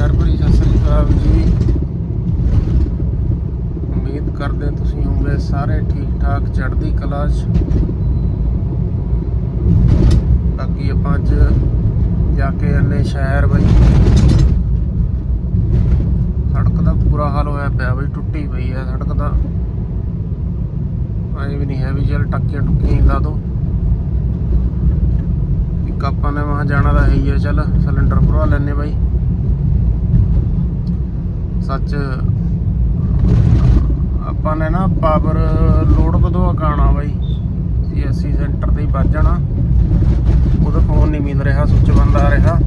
ਪਿਆਰ ਭਰੀ ਸਤਿ ਸ੍ਰੀ ਅਕਾਲ ਜੀ। ਉਮੀਦ ਕਰਦੇ ਤੁਸੀਂ ਹੋਵੋਗੇ ਸਾਰੇ ਠੀਕ ਠਾਕ ਚੜ੍ਹਦੀ ਕਲਾ 'ਚ। ਬਾਕੀ ਆਪਾਂ ਅੱਜ ਜਾ ਕੇ ਆਨੇ ਸ਼ਹਿਰ ਬਈ। ਸੜਕ ਦਾ ਬੁਰਾ ਹਾਲ ਹੋਇਆ ਪਿਆ ਬਈ, ਟੁੱਟੀ ਪਈ ਹੈ ਸੜਕ ਦਾ ਐ ਵੀ ਨਹੀਂ ਹੈ ਵੀ ਚੱਲ ਟੱਕੀਆਂ ਟੁੱਕੀਆਂ ਲਾ ਦੋ। ਇੱਕ ਆਪਾਂ ਨੇ ਵਹਾਂ ਜਾਣਾ ਤਾਂ ਹੈ ਹੀ ਹੈ ਚੱਲ ਸਿਲੰਡਰ ਭਰਵਾ ਲੈਨੇ ਬਾਈ। ਸੱਚ, ਆਪਾਂ ਨੇ ਨਾ ਪਾਵਰ ਲੋਡ ਵਧਵਾ ਕਾਣਾ ਬਾਈ। ਸੀਐਸਸੀ ਸੈਂਟਰ ਤੇ ਹੀ ਵੱਜ ਜਾਣਾ। ਉਹਦਾ ਫੋਨ ਨਹੀਂ ਮਿਲ ਰਿਹਾ ਸੁੱਚ ਬੰਦ ਆ ਰਿਹਾ।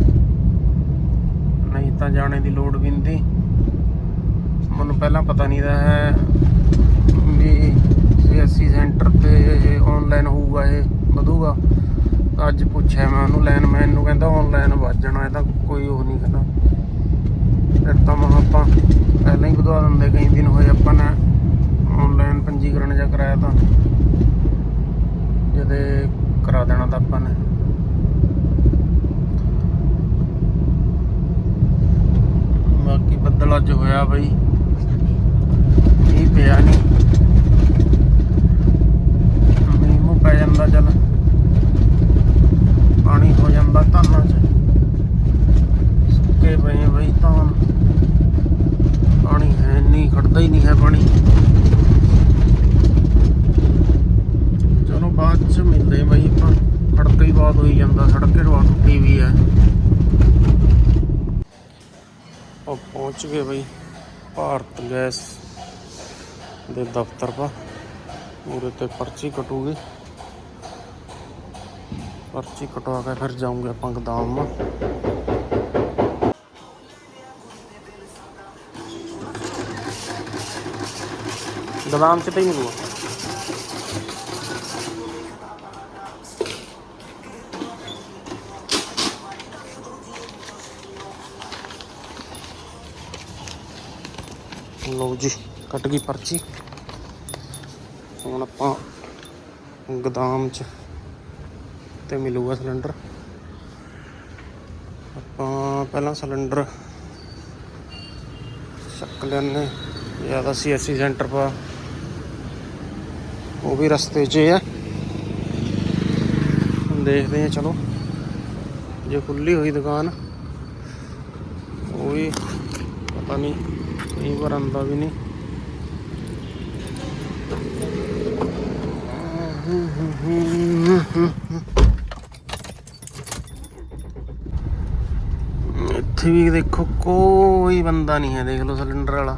ਨਹੀਂ ਤਾਂ ਜਾਣੇ ਦੀ ਲੋਡ ਵੀ ਨਹੀਂ ਮੈਨੂੰ ਪਹਿਲਾਂ ਪਤਾ ਨਹੀਂ ਦਾ ਹੈ ਵੀ ਸੀਐਸਸੀ ਸੈਂਟਰ ਤੇ ਆਨਲਾਈਨ ਹੋਊਗਾ ਇਹ, ਵਧੂਗਾ। ਤਾਂ ਅੱਜ ਪੁੱਛਿਆ ਮੈਂ ਉਹਨੂੰ ਲਾਈਨਮੈਨ ਨੂੰ ਕਹਿੰਦਾ ਆਨਲਾਈਨ ਵੱਜ ਜਾਣਾ ਇਹਦਾ ਕੋਈ ਉਹ ਨਹੀਂ ਕਹਿੰਦਾ ਫਿਰ ਤਾਂ ਮਹਾਂ ਆਪਾਂ। ਪਹਿਲਾਂ ਹੀ ਵਧਵਾ ਦਿੰਦੇ, ਕਈ ਦਿਨ ਹੋਏ ਆਪਾਂ ਨੇ ਆਨਲਾਈਨ ਪੰਜੀਕਰਨ ਜਾਂ ਕਰਾਇਆ ਤਾਂ। ਜਦੇ ਕਰਾ ਦੇਣਾ ਤਾਂ ਆਪਾਂ ਨੇ। ਬਾਕੀ ਬੱਦਲ ਅੱਜ ਹੋਇਆ ਬਈ। ਮੀਂਹ ਪਿਆ ਨਹੀਂ ਮੀਂਹ ਮੂੰਹ ਪੈ ਜਾਂਦਾ ਚੱਲ। ਪਾਣੀ ਹੋ ਜਾਂਦਾ ਧਾਨਾਂ 'ਚ। ਸੁੱਕੇ ਪਏ ਆ ਬਈ ਧਾਨ ਪਾਣੀ ਹੈ ਨਹੀਂ ਖੜਦਾ ਹੀ ਨਹੀਂ ਹੈ ਪਾਣੀ। ਚਲੋ ਬਾਅਦ 'ਚ ਮਿਲਦੇ ਆ ਬਈ, ਆਪਾਂ ਖੜਕਾ ਹੀ ਬਹੁਤ ਹੋਈ ਜਾਂਦਾ, ਸੜਕ ਢਵਾ ਟੁੱਟੀ ਵੀ ਹੈ। ਉਹ ਪਹੁੰਚ ਗਏ ਬਈ, ਭਾਰਤ ਗੈਸ ਦੇ ਦਫ਼ਤਰ ਪਾ। ਉਹਦੇ ਤੇ ਪਰਚੀ ਕਟੂਗੀ। ਪਰਚੀ ਕਟਵਾ ਕੇ ਫਿਰ ਜਾਉਂਗੇ ਆਪਾਂ ਗਦਾਮ ਮਾ ਗਦਾਮ ਚ ਤਾਂ ਹੀ ਮਿਲੂਗਾ ਲਓ ਜੀ, ਕੱਟ ਗਈ ਪਰਚੀ। ਹੁਣ ਆਪਾਂ ਗਦਾਮ ਚ ਤੇ ਮਿਲੂਗਾ ਸਿਲੰਡਰ। ਆਪਾਂ ਪਹਿਲਾਂ ਸਿਲੰਡਰ ਚੱਕ ਲੈਣੇ ਜ਼ਿਆਦਾ ਸੀਐਸਸੀ ਸੈਂਟਰ ਪਾ ਉਹ ਵੀ ਰਸਤੇ 'ਚ ਹੀ ਆ ਹੁਣ ਦੇਖਦੇ ਆ ਚਲੋ ਜੇ ਖੁੱਲੀ ਹੋਈ ਦੁਕਾਨ ਉਹ ਵੀ ਪਤਾ ਨਹੀਂ ਕਈ ਵਾਰ ਆਉਂਦਾ ਵੀ ਨਹੀਂ ਇੱਥੇ ਵੀ ਦੇਖੋ ਕੋਈ ਬੰਦਾ ਨਹੀਂ ਹੈ ਦੇਖ ਲਓ ਸਿਲੰਡਰ ਵਾਲਾ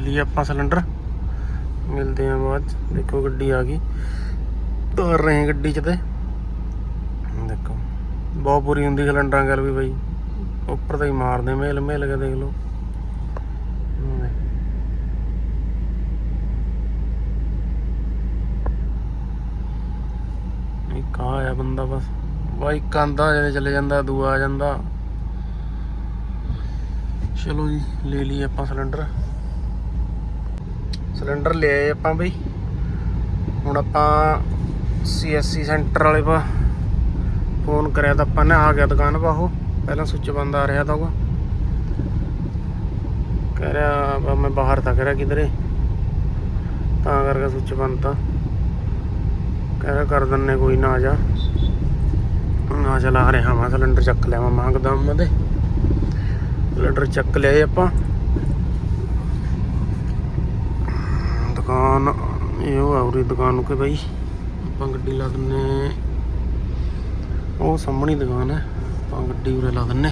ਲੈ- ਲਈ ਆਪਾਂ ਸਿਲੰਡਰ। ਮਿਲਦੇ ਆ ਬਾਅਦ 'ਚ। ਦੇਖੋ ਗੱਡੀ ਆ ਗਈ। ਤਾਰ ਰਹੇ ਗੱਡੀ 'ਚ ਤੇ। ਦੇਖੋ, ਬਹੁਤ ਬੁਰੀ ਹੁੰਦੀ ਸਿਲੰਡਰਾਂ ਗੱਲ ਵੀ ਬਾਈ। ਉੱਪਰ ਤਾਂ ਹੀ ਮਾਰਦੇ ਮੇਲ ਮੇਲ ਕੇ ਦੇਖ ਲਓ। ਹਮ। ਇੱਕ ਆ ਬੰਦਾ ਬਸ। ਬਾਈ ਆਂਦਾ ਜਦੇ ਚਲੇ ਜਾਂਦਾ, ਦੂਆ ਆ ਜਾਂਦਾ। ਚਲੋ ਜੀ, ਲੈ ਲਈ ਆਪਾਂ ਸਿਲੰਡਰ। ਸਿਲੰਡਰ ਲੈ ਆਏ ਆਪਾਂ ਬਈ। ਹੁਣ ਆਪਾਂ ਸੀਐਸਸੀ ਸੈਂਟਰ ਵਾਲੇ ਪਾ ਫੋਨ ਕਰਿਆ ਤਾਂ ਆਪਾਂ ਨੇ, ਆ ਗਿਆ ਦੁਕਾਨ ਪਾ ਉਹ। ਪਹਿਲਾਂ ਸੁੱਚ ਬੰਦ ਆ ਰਿਹਾ ਤਾਂ ਉਹ। ਕਹਿ ਰਿਹਾ ਮੈਂ ਬਾਹਰ ਤਾਂ ਰਿਹਾ ਕਿਧਰੇ। ਤਾਂ ਕਰਕੇ ਸੁੱਚ ਬੰਦ ਤਾਂ। ਕਹਿ ਰਿਹਾ ਕਰ ਦਿੰਨੇ ਕੋਈ ਨਾ ਆ ਜਾ। ਨਾ ਚਲਾ ਰਿਹਾ ਮੈਂ ਸਿਲੰਡਰ ਚੱਕ ਲਿਆ ਮੈਂ ਮੰਗਦਾ ਮੈਂ ਦੇ ਸਿਲੰਡਰ ਚੱਕ ਲਿਆ ਆਪਾਂ। ਦੁਕਾਨ, ਇਹ ਆ ਉਰੀ ਦੁਕਾਨ ਨੂੰ ਕਿ ਬਾਈ? ਆਪਾਂ ਗੱਡੀ ਲਾ ਦਿੰਨੇ ਉਹ ਸਾਹਮਣੀ ਦੁਕਾਨ ਹੈ, ਆਪਾਂ ਗੱਡੀ ਉਰੇ ਲਾ ਦਿੰਨੇ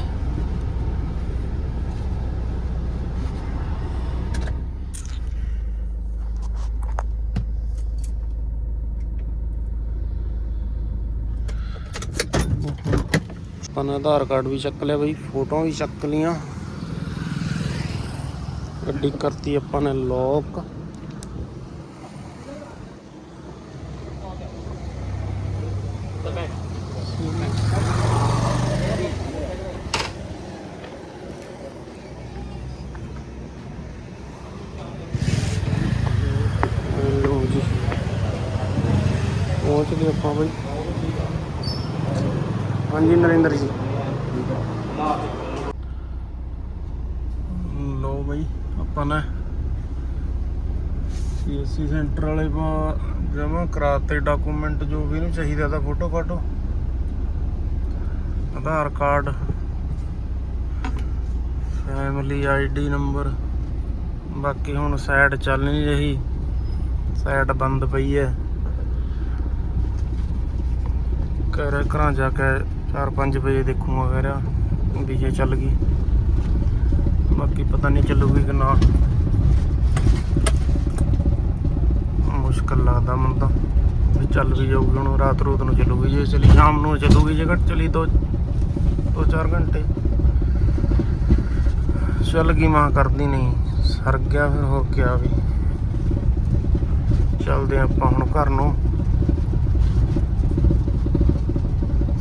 ਆਪਾਂ ਨੇ ਆਧਾਰ ਕਾਰਡ ਵੀ ਚੱਕ ਲਿਆ ਬਈ, ਫੋਟੋਆਂ ਵੀ ਚੱਕ ਲੀਆਂ ਗੱਡੀ ਕਰਤੀ ਆਪਾਂ ਨੇ ਲੋਕ ਲਓ ਜੀ ਪਹੁੰਚ ਗਏ ਆਪਾਂ ਬਈ। ਹਾਂਜੀ, ਨਰਿੰਦਰ ਜੀ। ਲੋ ਬਈ, ਆਪਾਂ ਨੇ ਸੀਐਸਸੀ ਸੈਂਟਰ ਵਾਲੇ ਪਾ ਜਮਾ ਕਰਾਤੇ ਡਾਕੂਮੈਂਟ ਜੋ ਵੀ ਇਹਨੂੰ ਚਾਹੀਦਾ ਤਾਂ photo ਫਾਟੋ। Aadhaar card family ID number ਬਾਕੀ ਹੁਣ ਸਾਈਡ ਚੱਲ ਨਹੀਂ ਰਹੀ। ਸਾਈਡ ਬੰਦ ਪਈ ਹੈ। ਘਰ ਘਰਾਂ ਜਾ ਕੇ 4-5 ਵਜੇ ਦੇਖੂਗਾ, ਕਹਿ ਵੀ ਜੇ ਚੱਲ ਗਈ। ਬਾਕੀ ਪਤਾ ਨਹੀਂ ਚੱਲੂਗੀ ਕਿ ਨਾ। ਮੁਸ਼ਕਲ ਲੱਗਦਾ ਮੈਨੂੰ ਤਾਂ, ਵੀ ਚੱਲ ਵੀ ਜਾਊਗੀ, ਹੁਣ ਰਾਤ ਰੂਤ ਨੂੰ ਚੱਲੂਗੀ, ਜੇ ਚਲੀ ਸ਼ਾਮ ਨੂੰ ਚੱਲੂਗੀ, ਜੇ ਘੱਟ ਚਲੀ ਦੋ ਦੋ ਚਾਰ ਘੰਟੇ। ਚੱਲ ਗਈ ਮਾਂ, ਕਰਦੀ ਨਹੀਂ, ਸਰ ਗਿਆ ਫਿਰ ਹੋਰ ਕਿਆ ਵੀ। ਚੱਲਦੇ ਆਪਾਂ ਹੁਣ ਘਰ ਨੂੰ।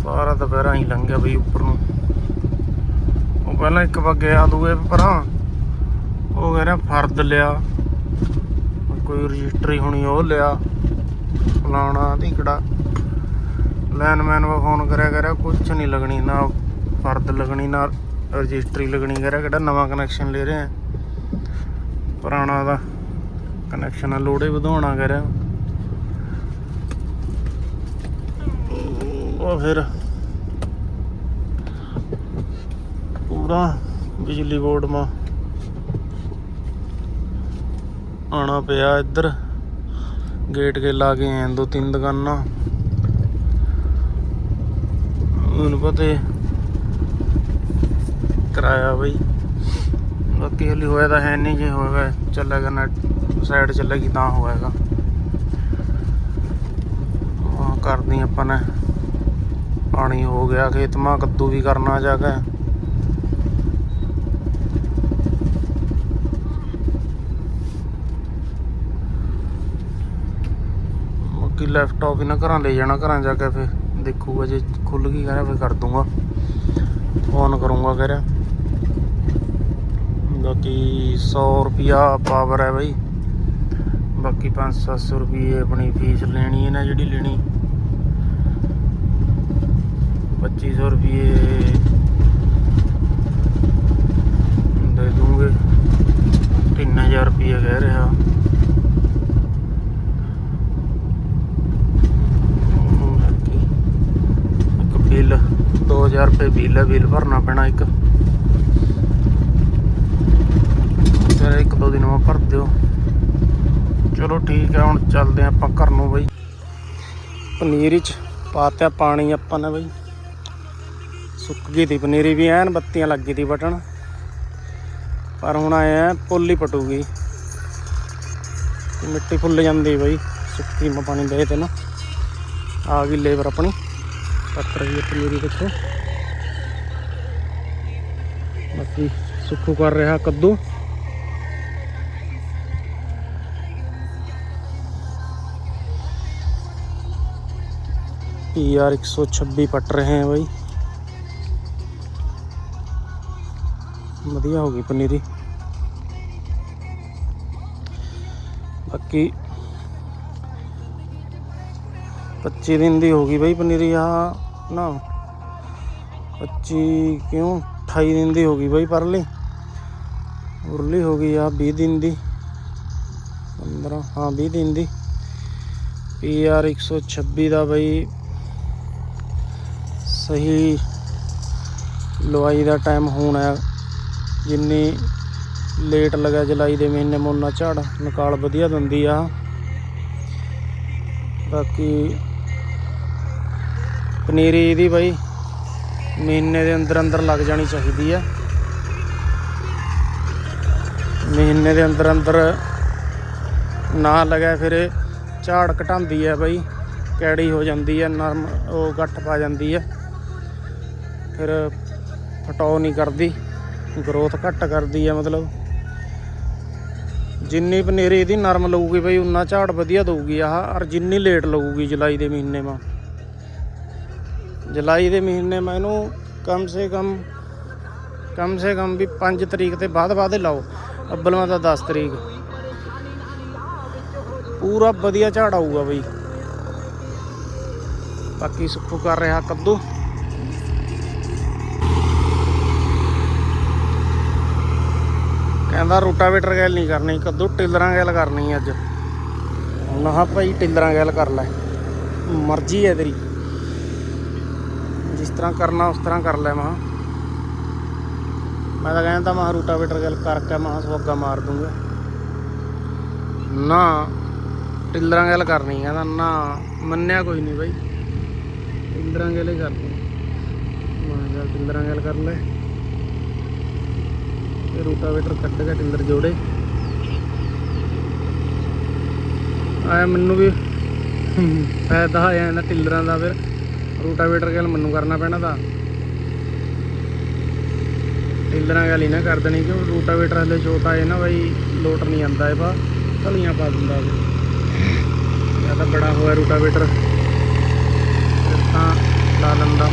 ਸਾਰਾ ਦੁਪਹਿਰਾਂ ਹੀ ਲੰਘ ਗਿਆ ਬਈ ਉੱਪਰ ਨੂੰ। ਉਹ ਪਹਿਲਾਂ ਇੱਕ ਵਾਰ ਗਿਆ ਦੂਏ ਪਰਾਂ। ਉਹ ਕਹਿ ਰਿਹਾ ਫਰਦ ਲਿਆ। ਕੋਈ ਰਜਿਸਟਰੀ ਹੋਣੀ ਉਹ ਲਿਆ। ਫਲਾਣਾ ਧੀਕੜਾ। ਲੈਨਮੈਨ ਵਾ ਫੋਨ ਕਰਿਆ ਕਰਿਆ ਕੁਛ ਨਹੀਂ ਲੱਗਣੀ ਨਾ ਫਰਦ ਲੱਗਣੀ, ਨਾ ਰਜਿਸਟਰੀ ਲੱਗਣੀ। ਕਰਿਆ ਕਿਹੜਾ ਨਵਾਂ ਕਨੈਕਸ਼ਨ ਲੈ ਰਹੇ। ਆ ਪੁਰਾਣਾ ਦਾ ਕਨੈਕਸ਼ਨ ਆ ਲੋੜੇ ਵਧਾਉਣਾ ਕਰਿਆ। ਉਹ ਫਿਰ ਪੂਰਾ ਬਿਜਲੀ ਬੋਰਡ ਮਾ। ਆਣਾ ਪਿਆ ਇੱਧਰ। ਗੇਟ ਕੇ ਲਾ ਕੇ ਆਏ ਦੋ ਤਿੰਨ ਦੁਕਾਨਾਂ। ਮੈਨੂੰ ਪਤਾ ਹੈ ਕਰਾਇਆ ਬਈ। ਬਾਕੀ ਹਲੀ ਹੋਇਆ ਤਾਂ ਹੈ ਨਹੀਂ ਜੇ ਹੋਏਗਾ ਚੱਲੇਗਾ ਨਾ ਸਾਈਡ ਚੱਲੇਗੀ ਤਾਂ ਹੋਏਗਾ। ਕਰਦੀ ਆਪਾਂ ਨੇ। ਪਾਣੀ ਹੋ ਗਿਆ, ਖੇਤ ਮਾ, ਕੱਦੂ ਵੀ ਕਰਨਾ ਜਾ ਕੇ। ਬਾਕੀ ਲੈਪਟਾਪ ਇਹਨਾਂ ਘਰਾਂ ਲੈ ਜਾਣਾ ਘਰਾਂ ਜਾ ਕੇ ਫਿਰ ਦੇਖੂਗਾ ਜੇ ਖੁੱਲ ਗਈ ਕਹਿੰਦਾ ਫਿਰ ਕਰ ਦੂੰਗਾ ਫੋਨ ਕਰੂੰਗਾ ਕਹਿ ਰਿਹਾ ਬਾਕੀ 100 ਰੁਪਿਆ ਪਾਵਰ ਹੈ ਬਈ ਬਾਕੀ 5-700 ਰੁਪਏ ਆਪਣੀ ਫੀਸ ਲੈਣੀ ਹੈ ਨਾ ਜਿਹੜੀ ਲੈਣੀ 2500 ਰੁਪਏ ਦੇ ਦੂੰਗੇ 3000 ਰੁਪਏ ਕਹਿ ਰਿਹਾ ਬਿੱਲ 2000 ਰੁਪਏ ਬਿੱਲ ਹੈ ਬਿੱਲ ਭਰਨਾ ਪੈਣਾ ਇੱਕ। ਫਿਰ ਇੱਕ ਦੋ ਦਿਨ ਮੈਂ ਭਰ ਦਿਓ। ਚਲੋ ਠੀਕ ਹੈ ਹੁਣ ਚੱਲਦੇ ਹਾਂ ਆਪਾਂ ਘਰ ਨੂੰ ਬਈ। ਪਨੀਰ ਚ ਪਾਤਿਆ ਪਾਣੀ ਆਪਾਂ ਨੇ ਬਈ। ਸੁੱਕ ਗਈ ਤੀ ਪਨੀਰੀ ਵੀ, ਐਨ ਬੱਤੀਆਂ ਲੱਗ ਗਈ ਤੀ ਬਟਣ ਪਰ ਹੁਣ ਆਏ ਆ, ਪੁੱਲ ਹੀ ਪਟੂਗੀ। ਮਿੱਟੀ ਫੁੱਲ ਜਾਂਦੀ ਬਈ, ਸੁੱਕੀ ਮੈਂ ਪਾਣੀ ਦੇ ਤੇ ਨਾ। ਆ ਗਈ ਲੇਬਰ ਆਪਣੀ। ਪੱਟ ਰਹੀ ਹੈ ਪਨੀਰੀ ਦੇਖੋ ਬਾਕੀ ਸੁੱਕੂ ਕਰ ਰਿਹਾ ਕੱਦੂ पीआर 126 पट रहे हैं भाई ਵਧੀਆ ਹੋ ਗਈ ਪਨੀਰੀ ਬਾਕੀ 25 ਦਿਨ ਦੀ ਹੋ ਗਈ ਬਈ ਪਨੀਰੀ ਆ ਨਾ। 25 ਕਿਉਂ? 28 ਦਿਨ ਦੀ ਹੋ ਗਈ ਬਈ ਪਰਲੀ। ਉਰਲੀ ਹੋ ਗਈ ਆ 20 ਦਿਨ ਦੀ। 15 ਹਾਂ 20 ਦਿਨ ਦੀ। ਪੀਆਰ 126 ਦਾ ਬਾਈ ਸਹੀ ਲਵਾਈ ਦਾ ਟਾਈਮ ਹੋਣਾ ਜਿੰਨੀ ਲੇਟ ਲਗਾ ਜੁਲਾਈ ਦੇ ਮਹੀਨੇ ਮੋਨਾ ਝਾੜ, ਨਿਕਾਲ ਵਧੀਆ ਦਿੰਦੀ ਆ। ਬਾਕੀ ਪਨੀਰੀ ਇਹਦੀ ਬਾਈ ਮਹੀਨੇ ਦੇ ਅੰਦਰ ਅੰਦਰ ਲੱਗ ਜਾਣੀ ਚਾਹੀਦੀ ਆ। ਮਹੀਨੇ ਦੇ ਅੰਦਰ ਅੰਦਰ ਨਾ ਲਗਾ ਫਿਰ ਇਹ ਝਾੜ ਘਟਾਉਂਦੀ ਆ ਬਾਈ, ਕੈੜੀ ਹੋ ਜਾਂਦੀ ਆ, ਨਰਮ ਉਹ ਗੱਠ ਪਾ ਜਾਂਦੀ ਆ। ਫਿਰ ਫਟਾਓ ਨਹੀਂ ਕਰਦੀ, ਗਰੋਥ ਘੱਟ ਕਰਦੀ ਆ ਮਤਲਬ। ਜਿੰਨੀ ਪਨੀਰੀ ਇਹਦੀ ਨਰਮ ਲਊਗੀ ਬਈ, ਉਨਾ ਝਾੜ ਵਧੀਆ ਦਊਗੀ, ਆਹ ਔਰ ਜਿੰਨੀ ਲੇਟ ਲਊਗੀ ਜੁਲਾਈ ਦੇ ਮਹੀਨੇ ਮਾ। ਜੁਲਾਈ ਦੇ ਮਹੀਨੇ ਮੈਂ ਇਹਨੂੰ ਕਮ ਸੇ ਕਮ ਕਮ ਸੇ ਕਮ ਵੀ 5 ਤਰੀਕ ਤੇ ਬਾਅਦ ਬਾਅਦ ਲਾਓ। ਅੱਬਲਵਾ ਦਾ 10 ਤਰੀਕ। ਪੂਰਾ ਵਧੀਆ ਝਾੜ ਆਊਗਾ ਬਈ। ਬਾਕੀ ਸੁੱਖੂ ਕਰ ਰਿਹਾ ਕੱਦੂ। ਕਹਿੰਦਾ ਰੋਟਾਵੇਟਰ ਗੈਲ ਨਹੀਂ ਕਰਨੀ, ਕੱਦੂ ਟਿਲਰਾਂ ਗੱਲ ਕਰਨੀ ਅੱਜ। ਨਾ ਭਾਈ ਟਿਲਰਾਂ ਗੱਲ ਕਰ ਲੈ। ਮਰਜ਼ੀ ਹੈ ਤੇਰੀ। ਜਿਸ ਤਰ੍ਹਾਂ ਕਰਨਾ ਉਸ ਤਰ੍ਹਾਂ ਕਰ ਲੈ ਮੈਂ ਮੈਂ ਤਾਂ ਕਹਿੰਦਾ ਮੈਂ ਕਿਹਾ ਰੂਟਾਵੇਟਰ ਗੱਲ ਕਰਕੇ ਮੈਂ ਕਿਹਾ ਮਾਰ ਦੂੰਗਾ। ਨਾ, ਟਿਲਰਾਂ ਗੱਲ ਕਰਨੀ ਕਹਿੰਦਾ ਨਾ ਮੰਨਿਆ ਕੋਈ ਨਹੀਂ ਬਾਈ। ਟਿਲਰਾਂ ਗੱਲ ਹੀ ਕਰਨੀ। ਮੈਂ ਕਿਹਾ ਟਿਲਰਾਂ ਗੱਲ ਕਰ ਲੈ। ਤੇ ਰੂਟਾਵੇਟਰ ਕੱਢ ਕੇ ਟਿਲਰ ਜੋੜੇ। ਆਇਆ ਮੈਨੂੰ ਵੀ ਫਾਇਦਾ ਆਇਆ ਇਹਨਾਂ ਟਿਲਰਾਂ ਦਾ ਫਿਰ। ਰੂਟਾਵੇਟਰ ਗੱਲ ਮੈਨੂੰ ਕਰਨਾ ਪੈਣਾ ਤਾਂ। ਟਿਲਰਾਂ ਗੱਲ ਹੀ ਨਾ ਕਰ ਦੇਣੀ, ਕਿਉਂ ਰੂਟਾਵੇਟਰ ਹਲੇ ਛੋਟਾ ਹੈ ਨਾ ਬਾਈ, ਲੋਟ ਨਹੀਂ ਆਂਦਾ ਇਹ ਬਾ ਧਲੀਆਂ ਪਾ ਦਿੰਦਾ ਇਹ ਤਾਂ ਬੜਾ ਹੋਇਆ ਰੂਟਾਵੇਟਰ। ਫਿਰ ਤਾਂ ਲਾ ਲੈਂਦਾ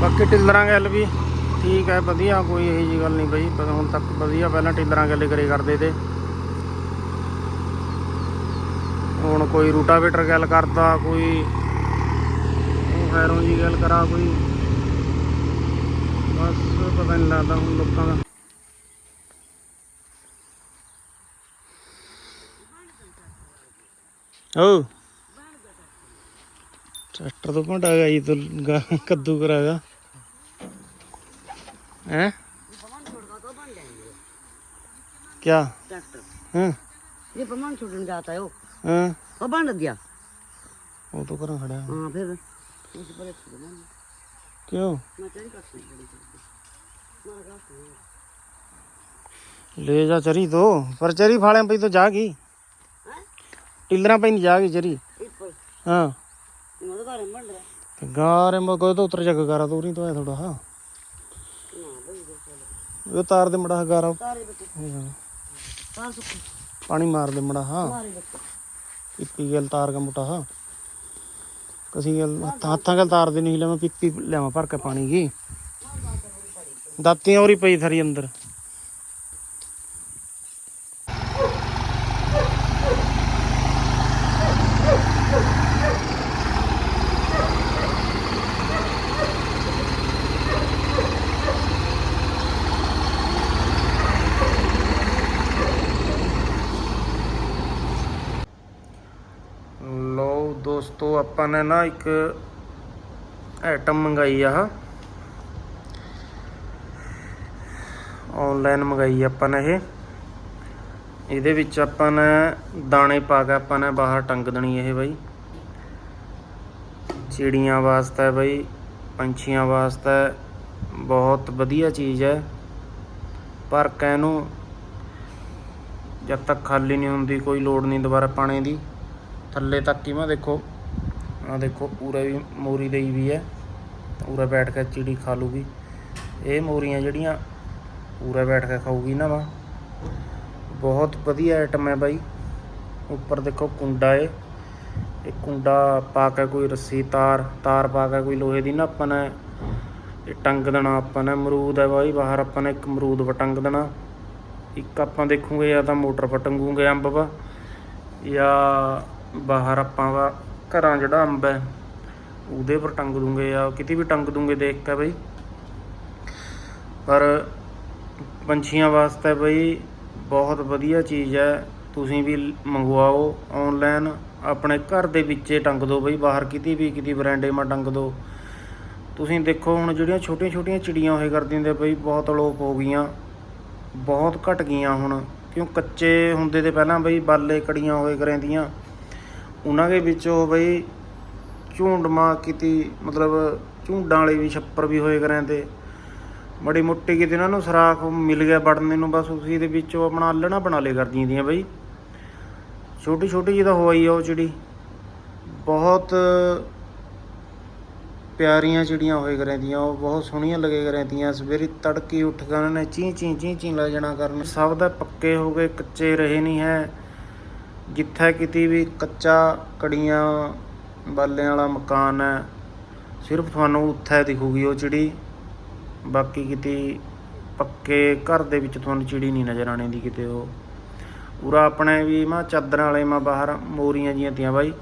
ਬਾਕੀ ਟਿਲਰਾਂ ਗੱਲ ਵੀ। ਠੀਕ ਹੈ ਵਧੀਆ ਕੋਈ ਇਹੋ ਜੀ ਗੱਲ ਨਹੀਂ ਬਈ। ਪਰ ਹੁਣ ਤੱਕ ਵਧੀਆ ਪਹਿਲਾਂ ਟਿਲਰਾਂ ਗੱਲ ਕਰੇ ਕਰਦੇ ਤੇ। ਹੁਣ ਕੋਈ ਰੂਟਾਵੇਟਰ ਗੱਲ ਕਰਦਾ ਕੋਈ ਹੈਰੋਂ ਜੀ ਗੱਲ ਕਰਾ ਕੋਈ ਬਸ ਪਤਾ ਨਹੀਂ ਲੱਗਦਾ ਹੁਣ ਲੋਕਾਂ ਦਾ। ਓ ਟਰੈਕਟਰ ਤੋਂ ਘਟਾ ਗਈ ਤੋ ਕੱਦੂ ਕਰਾਗਾ हैं क्या हैं ये पमान छोड़ने जाता है वो हैं पमान दिया वो तो करा खड़ा है हां फिर क्यों ले जा चरी तो पर चरी फाड़े पे तो जागी टिलरा पे नहीं जागी चरी हाँ गारे में कोई तो उतर जाएगा गारा दूरी तो है थोड़ा हाँ ਉਹ ਤਾਰ ਦੇ ਮੜਾ ਹਗਾਰਾ। ਸਾਰੇ ਪਾਣੀ ਮਾਰ ਦੇ ਮੜਾ ਹਾਂ। ਸਾਰੇ ਬੱਚੇ ਪਿੱਪੀ ਤਾਰ ਕਾ ਮੋਟਾ ਹਾਂ। ਕਸੀ ਗਲ ਹੱਥਾਂ ਗੱਲ ਗਲ ਤਾਰ ਦੇ ਨਹੀਂ ਲਿਆਵਾਂ ਪਿੱਪੀ ਲਿਆਵਾਂ ਭਰ ਕੇ ਪਾਣੀ ਕੀ। ਦਾਤੀਆਂ ਔਰੀ ਪਈ ਥਰੀ ਅੰਦਰ। ਆਪਾਂ ਨੇ ਨਾ ਇੱਕ ਆਈਟਮ ਮੰਗਾਈ ਆ। ਆਨਲਾਈਨ ਮੰਗਾਈ ਆਪਾਂ ਨੇ ਇਹ। ਇਹਦੇ ਵਿੱਚ ਆਪਾਂ ਨੇ ਦਾਣੇ ਪਾ ਕੇ ਆਪਾਂ ਨੇ ਬਾਹਰ ਟੰਗ ਦੇਣੀ ਇਹ ਬਾਈ। ਚਿੜੀਆਂ ਵਾਸਤੇ ਬਾਈ, ਪੰਛੀਆਂ ਵਾਸਤੇ ਬਹੁਤ ਵਧੀਆ ਚੀਜ਼ ਹੈ। ਪਰ ਕਹਿਨੂੰ ਜਦ ਤੱਕ ਖਾਲੀ ਨਹੀਂ ਹੁੰਦੀ, ਕੋਈ ਲੋੜ ਨਹੀਂ ਦੁਬਾਰਾ ਪਾਣੀ ਦੀ। ਥੱਲੇ ਤੱਕ ਹੀ ਮੈਂ ਦੇਖੋ। ਆ ਦੇਖੋ, ਪੂਰਾ ਵੀ ਮੋਰੀ ਦੇਈ ਵੀ ਹੈ, ਪੂਰਾ ਬੈਠ ਕੇ ਚਿੜੀ ਖਾ ਲੂਗੀ। ਇਹ ਮੋਰੀਆਂ ਜਿਹੜੀਆਂ, ਪੂਰਾ ਬੈਠ ਕੇ ਖਾਊਗੀ ਨਾ ਵਾ ਬਹੁਤ ਵਧੀਆ ਆਈਟਮ ਹੈ ਬਾਈ। ਉੱਪਰ ਦੇਖੋ ਕੁੰਡਾ ਏ। ਇਹ ਕੁੰਡਾ ਪਾ ਕੇ ਕੋਈ ਰੱਸੀ, ਤਾਰ ਤਾਰ ਪਾ ਕੇ ਕੋਈ ਲੋਹੇ ਦੀ ਨਾ ਆਪਾਂ ਨੇ। ਇਹ ਟੰਗ ਦੇਣਾ ਆਪਾਂ ਨੇ, ਅਮਰੂਦ ਹੈ ਬਾਈ, ਬਾਹਰ ਆਪਾਂ ਨੇ ਇੱਕ ਅਮਰੂਦ ਵਟੰਗ ਦੇਣਾ। ਇੱਕ ਆਪਾਂ ਦੇਖੂਗੇ ਜਾਂ ਤਾਂ ਮੋਟਰ ਪਟੰਗੂਗੇ ਅੰਬ ਵਾ, ਜਾਂ ਬਾਹਰ ਆਪਾਂ ਵਾ ਘਰਾਂ ਜਿਹੜਾ ਅੰਬ ਹੈ, ਉਹਦੇ ਪਰ ਟੰਗ ਦੂੰਗੇ ਜਾਂ ਕਿਤੇ ਵੀ ਟੰਗ ਦੂੰਗੇ ਦੇਖ ਕੇ ਬਈ। ਪਰ ਪੰਛੀਆਂ ਵਾਸਤੇ ਬਈ ਬਹੁਤ ਵਧੀਆ ਚੀਜ਼ ਹੈ, ਤੁਸੀਂ ਵੀ ਮੰਗਵਾਓ ਆਨਲਾਈਨ ਆਪਣੇ ਘਰ ਦੇ ਵਿੱਚੇ ਟੰਗ ਦਿਓ ਬਈ, ਬਾਹਰ ਕਿਤੇ ਵੀ ਕਿਤੇ ਬਰਾਂਡੇ 'ਮਾ ਟੰਗ ਦਿਓ ਤੁਸੀਂ ਦੇਖੋ ਹੁਣ ਜਿਹੜੀਆਂ ਛੋਟੀਆਂ ਛੋਟੀਆਂ ਚਿੜੀਆਂ ਹੋਏ ਕਰਦੀਆਂ ਨੇ ਬਈ, ਬਹੁਤ ਅਲੋਪ ਹੋ ਗਈਆਂ, ਬਹੁਤ ਘਟ ਗਈਆਂ ਹੁਣ। ਕਿਉਂ? ਕੱਚੇ ਹੁੰਦੇ ਤੇ ਪਹਿਲਾਂ ਬਈ ਬਾਲੇ ਕੜੀਆਂ ਹੋਏ ਕਰਦੀਆਂ ਉਹਨਾਂ ਦੇ ਵਿੱਚੋਂ ਬਈ ਝੁੰਡਮਾ ਕੀਤੀ, ਮਤਲਬ ਝੁੰਡਾਂ ਵਾਲੇ ਵੀ ਛੱਪਰ ਵੀ ਹੋਏ ਕਰਾਂ ਤੇ। ਬੜੀ ਮੁੱਟੀ ਕਿਤੇ ਉਹਨਾਂ ਨੂੰ ਸਰਾਖ ਮਿਲ ਗਿਆ ਵੜਨੇ ਨੂੰ, ਬਸ ਉਸੇ ਦੇ ਵਿੱਚੋਂ ਆਪਣਾ ਆਲਣਾ ਬਣਾ ਲੇ ਕਰਦੀਆਂ ਦੀਆਂ ਬਈ। ਛੋਟੀ ਛੋਟੀ ਜਿਹੀ ਤਾਂ ਹੋਈ ਆ ਉਹ ਚਿੜੀ। ਬਹੁਤ ਪਿਆਰੀਆਂ ਚਿੜੀਆਂ ਹੋਏ ਕਰਦੀਆਂ ਉਹ ਬਹੁਤ ਸੋਹਣੀਆਂ ਲੱਗੇ ਕਰਦੀਆਂ ਸਵੇਰੇ ਤੜਕੇ ਉੱਠ ਕੇ ਉਹਨਾਂ ਨੇ ਚੀਂ ਚੀਂ ਚੀਂ ਚੀਂ ਲੱਗ ਜਾਣਾ ਕਰਨ। ਸਭ ਦਾ ਪੱਕੇ ਹੋ ਗਏ, ਕੱਚੇ ਰਹੇ ਨਹੀਂ ਹੈ। ਜਿੱਥੇ ਕਿਤੇ ਵੀ ਕੱਚਾ ਕੜੀਆਂ ਬਾਲਿਆਂ ਵਾਲਾ ਮਕਾਨ ਹੈ, ਸਿਰਫ ਤੁਹਾਨੂੰ ਉੱਥੇ ਦਿਖੂਗੀ ਉਹ ਚਿੜੀ। ਬਾਕੀ ਕਿਤੇ ਪੱਕੇ ਘਰ ਦੇ ਵਿੱਚ ਤੁਹਾਨੂੰ ਚਿੜੀ ਨਹੀਂ ਨਜ਼ਰ ਆਣੀ ਦੀ ਕਿਤੇ ਉਹ। ਉਰਾ ਆਪਣੇ ਵੀ ਮਾ ਚਾਦਰਾਂ ਵਾਲੇ ਮਾ ਬਾਹਰ ਮੋਰੀਆਂ ਜੀਆਂ ਤੀਆਂ ਬਾਈ।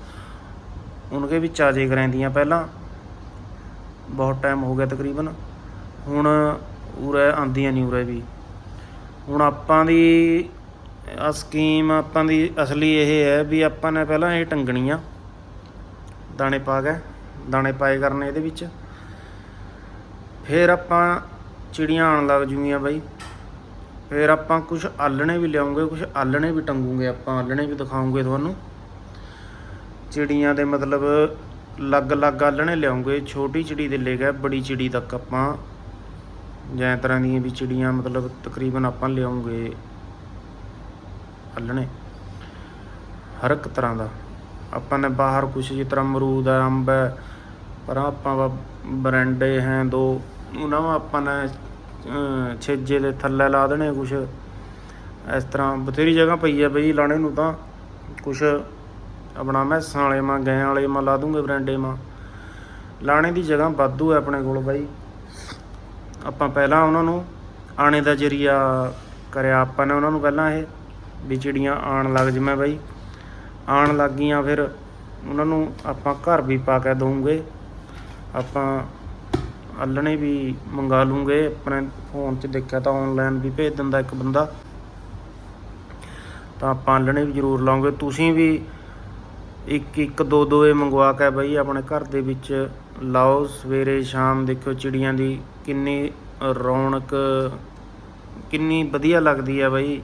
ਉਨਕੇ ਵੀ ਚਾਜ਼ੇ ਜੇ ਕਰੈਂਦੀਆਂ ਪਹਿਲਾਂ। ਬਹੁਤ ਟਾਈਮ ਹੋ ਗਿਆ ਤਕਰੀਬਨ। ਹੁਣ ਉਰੇ ਆਂਦੀਆਂ ਨਹੀਂ ਉਰੇ ਵੀ। ਹੁਣ ਆਪਾਂ ਦੀ ਆ ਸਕੀਮ ਆਪਾਂ ਦੀ ਅਸਲੀ ਇਹ ਹੈ ਵੀ ਆਪਾਂ ਨੇ ਪਹਿਲਾਂ ਇਹ ਟੰਗਣੀਆਂ, ਦਾਣੇ ਪਾ ਕੇ, ਦਾਣੇ ਪਾਏ ਕਰਨੇ ਇਹਦੇ ਵਿੱਚ। ਫਿਰ ਆਪਾਂ ਚਿੜੀਆਂ ਆਉਣ ਲੱਗ ਜੂਗੀਆਂ ਬਾਈ। ਫਿਰ ਆਪਾਂ ਕੁਝ ਆਲਣੇ ਵੀ ਲਿਆਉਂਗੇ ਕੁਝ ਆਲਣੇ ਵੀ ਟੰਗੂਗੇ ਆਪਾਂ ਆਲਣੇ ਵੀ ਦਿਖਾਉਂਗੇ ਤੁਹਾਨੂੰ। ਚਿੜੀਆਂ ਦੇ ਮਤਲਬ ਲੱਗ-ਲੱਗ ਆਲਣੇ ਲਿਆਉਂਗੇ, ਛੋਟੀ ਚਿੜੀ ਦੇ ਲੈ ਕੇ ਬੜੀ ਚਿੜੀ ਤੱਕ ਆਪਾਂ। ਜੈ ਤਰ੍ਹਾਂ ਦੀਆਂ ਵੀ ਚਿੜੀਆਂ ਮਤਲਬ ਤਕਰੀਬਨ ਆਪਾਂ ਲਿਆਉਂਗੇ। ਆਲਣੇ ਹਰ ਇੱਕ ਤਰ੍ਹਾਂ ਦਾ। ਆਪਾਂ ਨੇ ਬਾਹਰ ਕੁਛ ਜਿਸ ਤਰ੍ਹਾਂ ਅਮਰੂਦ ਹੈ, ਅੰਬ ਹੈ, ਪਰ ਆਪਾਂ ਵਾ ਬਰੰਡੇ ਹੈ, ਦੋ ਉਹਨਾਂ ਨੂੰ ਆਪਾਂ ਨੇ ਛੇਜੇ ਦੇ ਥੱਲੇ ਲਾ ਦੇਣੇ ਕੁਛ। ਇਸ ਤਰ੍ਹਾਂ ਬਥੇਰੀ ਜਗ੍ਹਾ ਪਈ ਹੈ ਬਈ ਲਾਣੇ ਨੂੰ ਤਾਂ। ਕੁਛ ਆਪਣਾ ਮੈਸਾਂ ਵਾਲੇ ਮਾਂ ਗੈਂ ਵਾਲੇ ਮਾਂ ਲਾ ਦੂੰਗੇ ਬਰੈਂਡੇ ਮਾਂ ਲਾਣੇ ਦੀ ਜਗ੍ਹਾ ਵਾਧੂ ਹੈ ਆਪਣੇ ਕੋਲ ਬਾਈ। ਆਪਾਂ ਪਹਿਲਾਂ ਉਹਨਾਂ ਨੂੰ ਆਣੇ ਦਾ ਜਰੀਆ ਕਰਿਆ, ਆਪਾਂ ਨੇ ਉਹਨਾਂ ਨੂੰ ਪਹਿਲਾਂ ਇਹ ਵੀ ਚਿੜੀਆਂ ਆਣ ਲੱਗ ਜਿਵੇਂ ਬਾਈ ਆਣ ਲੱਗ ਗਈਆਂ ਫਿਰ ਉਹਨਾਂ ਨੂੰ ਆਪਾਂ ਘਰ ਵੀ ਪਾ ਕੇ ਦਊਂਗੇ। ਆਪਾਂ ਆਲਣੇ ਵੀ ਮੰਗਾ ਲੂੰਗੇ ਆਪਣੇ ਫੋਨ 'ਚ ਦੇਖਿਆ ਤਾਂ ਆਨਲਾਈਨ ਵੀ ਭੇਜ ਦਿੰਦਾ ਇੱਕ ਬੰਦਾ। ਤਾਂ ਆਪਾਂ ਆਲਣੇ ਵੀ ਜ਼ਰੂਰ ਲਾਉਂਗੇ ਤੁਸੀਂ ਵੀ ਇੱਕ ਇੱਕ, ਦੋ ਦੋ ਇਹ ਮੰਗਵਾ ਕੇ ਬਈ ਆਪਣੇ ਘਰ ਦੇ ਵਿੱਚ ਲਾਓ। ਸਵੇਰੇ, ਸ਼ਾਮ ਦੇਖਿਓ ਚਿੜੀਆਂ ਦੀ ਕਿੰਨੀ ਰੌਣਕ, ਕਿੰਨੀ ਵਧੀਆ ਲੱਗਦੀ ਹੈ ਬਈ।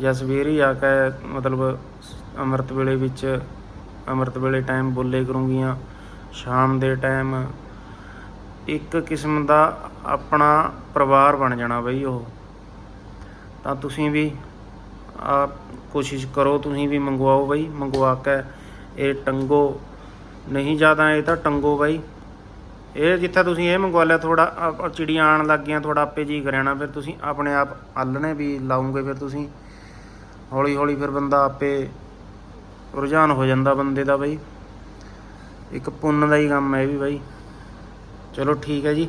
ਜਾਂ ਸਵੇਰ ਹੀ ਆ ਕੇ ਮਤਲਬ ਅੰਮ੍ਰਿਤ ਵੇਲੇ ਵਿੱਚ, ਅੰਮ੍ਰਿਤ ਵੇਲੇ ਟਾਈਮ ਬੋਲੇ ਕਰੂੰਗੀਆਂ, ਸ਼ਾਮ ਦੇ ਟਾਈਮ ਇੱਕ ਕਿਸਮ ਦਾ ਆਪਣਾ ਪਰਿਵਾਰ ਬਣ ਜਾਣਾ ਬਈ ਉਹ। ਤਾਂ ਤੁਸੀਂ ਵੀ ਆ ਕੋਸ਼ਿਸ਼ ਕਰੋ, ਤੁਸੀਂ ਵੀ ਮੰਗਵਾਓ ਬਈ, ਮੰਗਵਾ ਕੇ ਇਹ ਟੰਗੋ। ਨਹੀਂ ਜ਼ਿਆਦਾ ਇਹ ਤਾਂ ਟੰਗੋ ਬਾਈ। ਇਹ ਜਿੱਥੇ ਤੁਸੀਂ ਇਹ ਮੰਗਵਾ ਲਿਆ ਥੋੜਾ ਚਿੜੀਆਂ ਆਣ ਲੱਗ ਗਈਆਂ ਥੋੜਾ ਆਪੇ ਜੀ ਕਰਿਆਣਾ ਫਿਰ ਤੁਸੀਂ ਆਪਣੇ ਆਪ ਆਲਣੇ ਵੀ ਲਾਉਂਗੇ, ਫਿਰ ਤੁਸੀਂ ਹੌਲੀ ਹੌਲੀ ਫਿਰ ਬੰਦਾ ਆਪੇ ਰੁਝਾਨ ਹੋ ਜਾਂਦਾ ਬੰਦੇ ਦਾ ਬਾਈ। ਇੱਕ ਪੁੰਨ ਦਾ ਹੀ ਕੰਮ ਹੈ ਇਹ ਵੀ ਬਾਈ। ਚਲੋ ਠੀਕ ਹੈ ਜੀ।